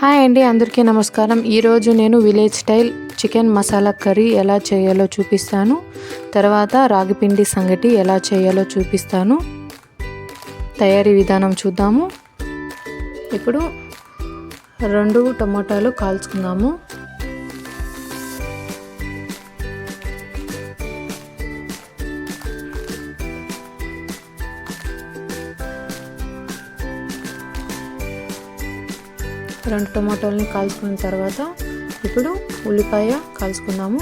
Hi అండి అందరికీ నమస్కారం. ఈరోజు నేను village style chicken masala curry ఎలా చేయాలో చూపిస్తాను. తర్వాత రాగిపిండి సంగటి ఎలా చేయాలో చూపిస్తాను. తయారీ విధానం చూద్దాము. ఇప్పుడు రెండు టమోటాలు కాల్చుకుందాము. రెండు టమాటోల్ని కాల్చుకున్న తర్వాత ఇప్పుడు ఉల్లిపాయ కాల్చుకుందాము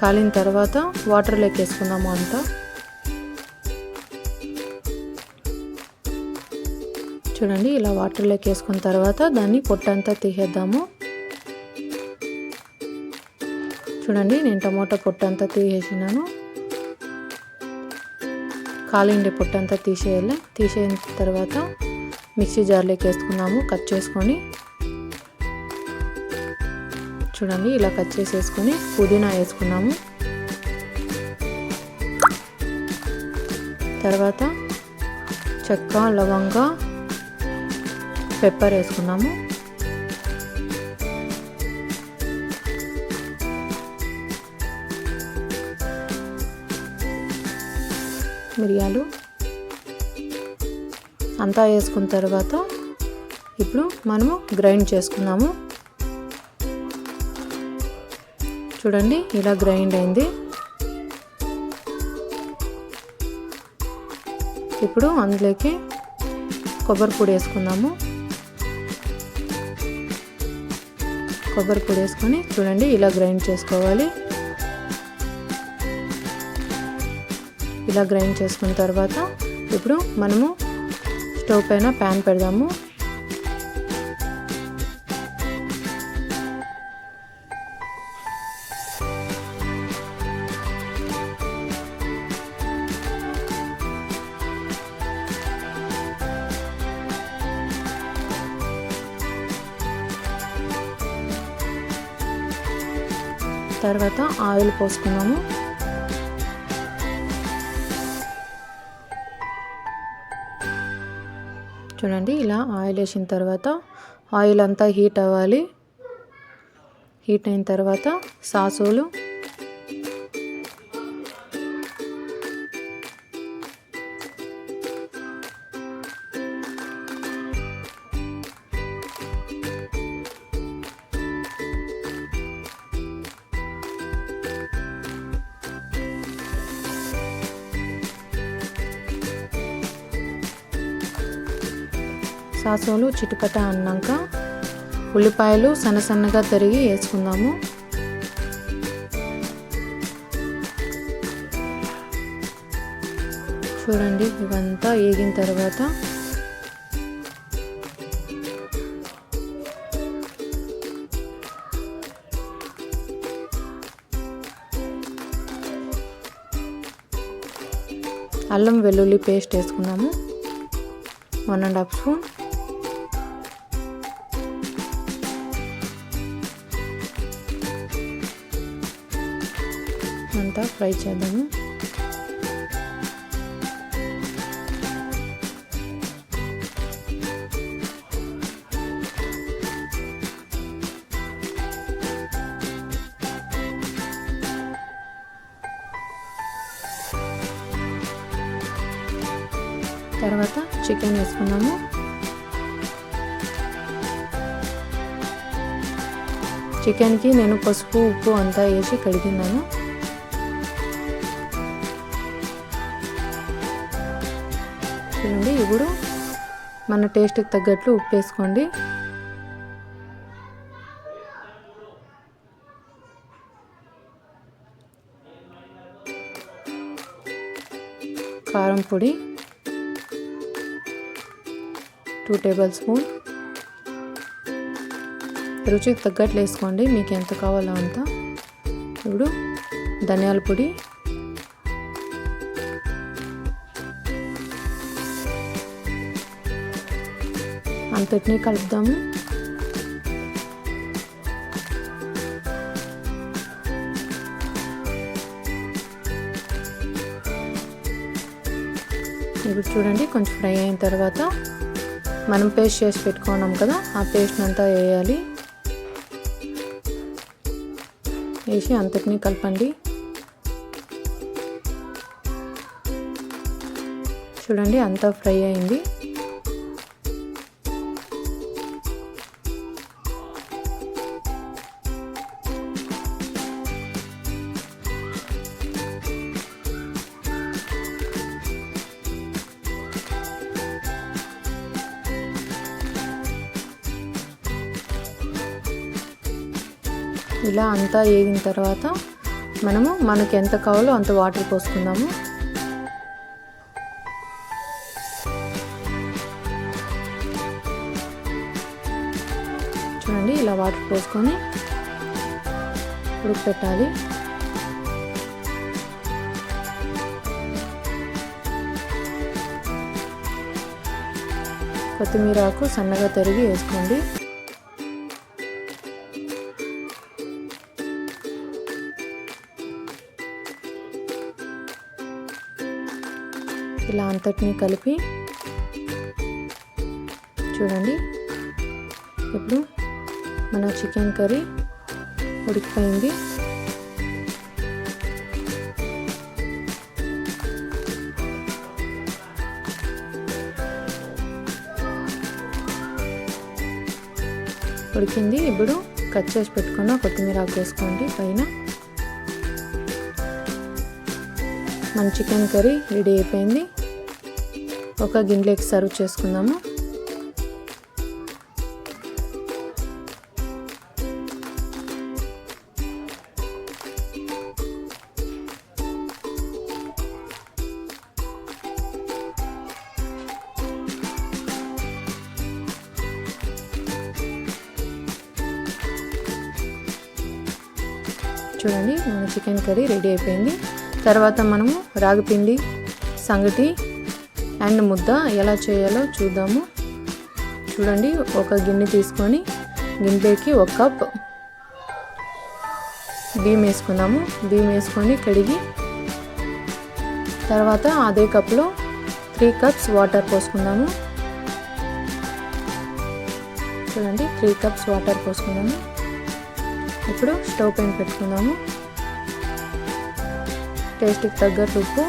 కాలిన తర్వాత వాటర్ లెక్కేసుకుందాము అంతా. చూడండి ఇలా వాటర్ వేసుకున్న తర్వాత దాన్ని పొట్టంతా తీసేద్దాము. చూడండి నేను టమాటా పొట్టంతా తీసేసినాను. కాలిండి పొట్టంతా తీసేయాలి. తీసేసిన తర్వాత మిక్సీ జార్లోకి వేసుకున్నాము. కట్ చేసుకొని చూడండి ఇలా కట్ చేసేసుకొని పుదీనా వేసుకున్నాము. తర్వాత చెక్క లవంగ పెప్పర్ వేసుకున్నాము. మిరియాలు అంతా వేసుకున్న తర్వాత ఇప్పుడు మనము గ్రైండ్ చేసుకున్నాము. చూడండి ఇలా గ్రైండ్ అయింది. ఇప్పుడు అందులోకి కొబ్బరి పొడి వేసుకుందాము. కొబ్బరి పొడి వేసుకొని చూడండి ఇలా గ్రైండ్ చేసుకోవాలి. ఇలా గ్రైండ్ చేసుకున్న తర్వాత ఇప్పుడు మనము స్టవ్ పైన ప్యాన్ పెడదాము. తర్వాత ఆయిల్ పోసుకున్నాము. చూడండి ఇలా ఆయిల్ వేసిన తర్వాత ఆయిల్ అంతా హీట్ అవ్వాలి. హీట్ అయిన తర్వాత సాసులు సాసోలు చిటుపట అన్నాక ఉల్లిపాయలు సన్న సన్నగా తరిగి వేసుకుందాము. చూడండి ఇవంతా వేగిన తర్వాత అల్లం వెల్లుల్లి పేస్ట్ వేసుకున్నాము వన్ అండ్ హాఫ్ స్పూన్. అంతా ఫ్రై చేద్దాము. తర్వాత చికెన్ వేసుకున్నాము. చికెన్కి నేను పసుపు ఉప్పు అంతా వేసి కడిగినాను చూడండి ఇప్పుడు మన టేస్ట్కి తగ్గట్లు ఉప్పు వేసుకోండి కారం పొడి టూ టేబుల్ స్పూన్ రుచికి తగ్గట్లు వేసుకోండి మీకు ఎంత కావాలో అంత. ఇప్పుడు ధనియాల పొడి అంతటినీ కలుపుదాము. ఇప్పుడు చూడండి కొంచెం ఫ్రై అయిన తర్వాత మనం పేస్ట్ చేసి పెట్టుకున్నాం కదా ఆ పేస్ట్ అంతా వేయాలి. వేసి అంతటినీ కలపండి. చూడండి అంతా ఫ్రై అయింది. ఇలా అంతా వేగిన తర్వాత మనము మనకి ఎంత కావాలో అంత వాటర్ పోసుకుందాము. చూడండి ఇలా వాటర్ పోసుకొని ఉడకపెట్టాలి కొత్తిమీర ఆకు సన్నగా తరిగి వేసుకోండి. అంతటిని కలిపి చూడండి. ఇప్పుడు మన చికెన్ కర్రీ ఉడికిపోయింది. ఉడికింది. ఇప్పుడు కట్ చేసి పెట్టుకున్న కొత్తిమీర ఆకు వేసుకోండి పైన మన చికెన్ కర్రీ రెడీ అయిపోయింది. ఒక గిన్నెలోకి సర్వ్ చేసుకుందాము. చూడండి మన చికెన్ కర్రీ రెడీ అయిపోయింది. తర్వాత మనము రాగిపిండి సంగటి అండ్ ముద్ద ఎలా చేయాలో చూద్దాము. చూడండి ఒక గిన్నె తీసుకొని గిన్నెకి ఒక కప్ బియ్యం వేసుకున్నాము బియ్యం వేసుకొని కడిగి తర్వాత అదే కప్లో త్రీ కప్స్ వాటర్ పోసుకున్నాము చూడండి త్రీ కప్స్ వాటర్ పోసుకున్నాము ఇప్పుడు స్టవ్ పైన పెట్టుకుందాము. టేస్ట్కి తగ్గట్టు ఉప్పు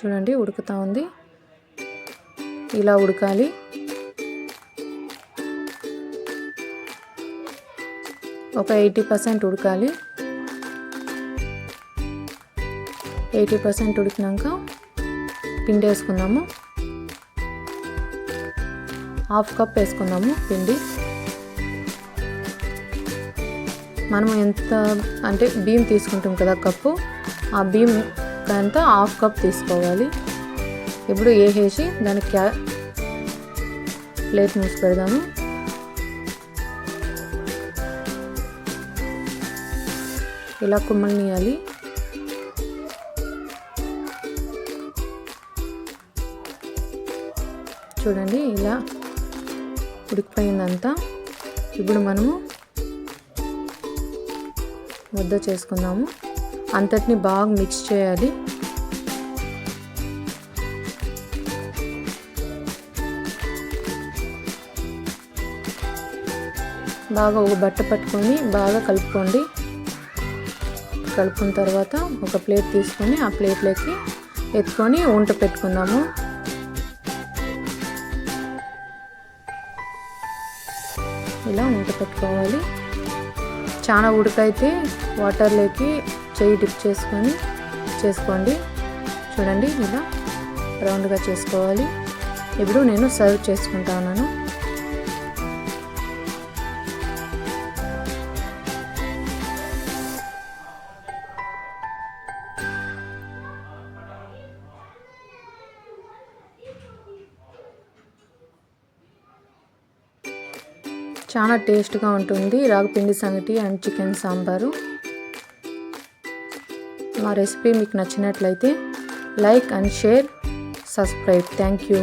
చూడండి ఉడుకుతూ ఉంది. ఇలా ఉడకాలి. ఒక ఎయిటీ పర్సెంట్ ఉడకాలి. ఎయిటీ పర్సెంట్ ఉడికినాక పిండి వేసుకుందాము. హాఫ్ కప్ వేసుకుందాము పిండి. మనం ఎంత అంటే బియ్యం తీసుకుంటాం కదా కప్పు. ఆ బియ్యం అంతా హాఫ్ కప్ తీసుకోవాలి. ఇప్పుడు వేసేసి దానికి క్యా ప్లేట్ మూసి పెడదాము. ఇలా కుమ్మల్నియాలి చూడండి ఇలా ఉడికిపోయిందంతా. ఇప్పుడు మనము ముద్ద చేసుకుందాము. అంతటిని బాగా మిక్స్ చేయాలి. బాగా ఒక బట్ట పట్టుకొని బాగా కలుపుకోండి. కలుపుకున్న తర్వాత ఒక ప్లేట్ తీసుకొని ఆ ప్లేట్లోకి ఎత్తుకొని వంట పెట్టుకుందాము. ఇలా వంట పెట్టుకోవాలి. చాలా ఉడకైతే వాటర్లోకి చెయ్యి డిప్ చేసుకొని చేసుకోండి. చూడండి ఇలా రౌండ్గా చేసుకోవాలి. ఇప్పుడు నేను సర్వ్ చేసుకుంటా ఉన్నాను. చాలా టేస్ట్గా ఉంటుంది రాగిపిండి సంగటి అండ్ చికెన్ సాంబారు. మా రెసిపీ మీకు నచ్చినట్లయితే like and share subscribe. Thank you.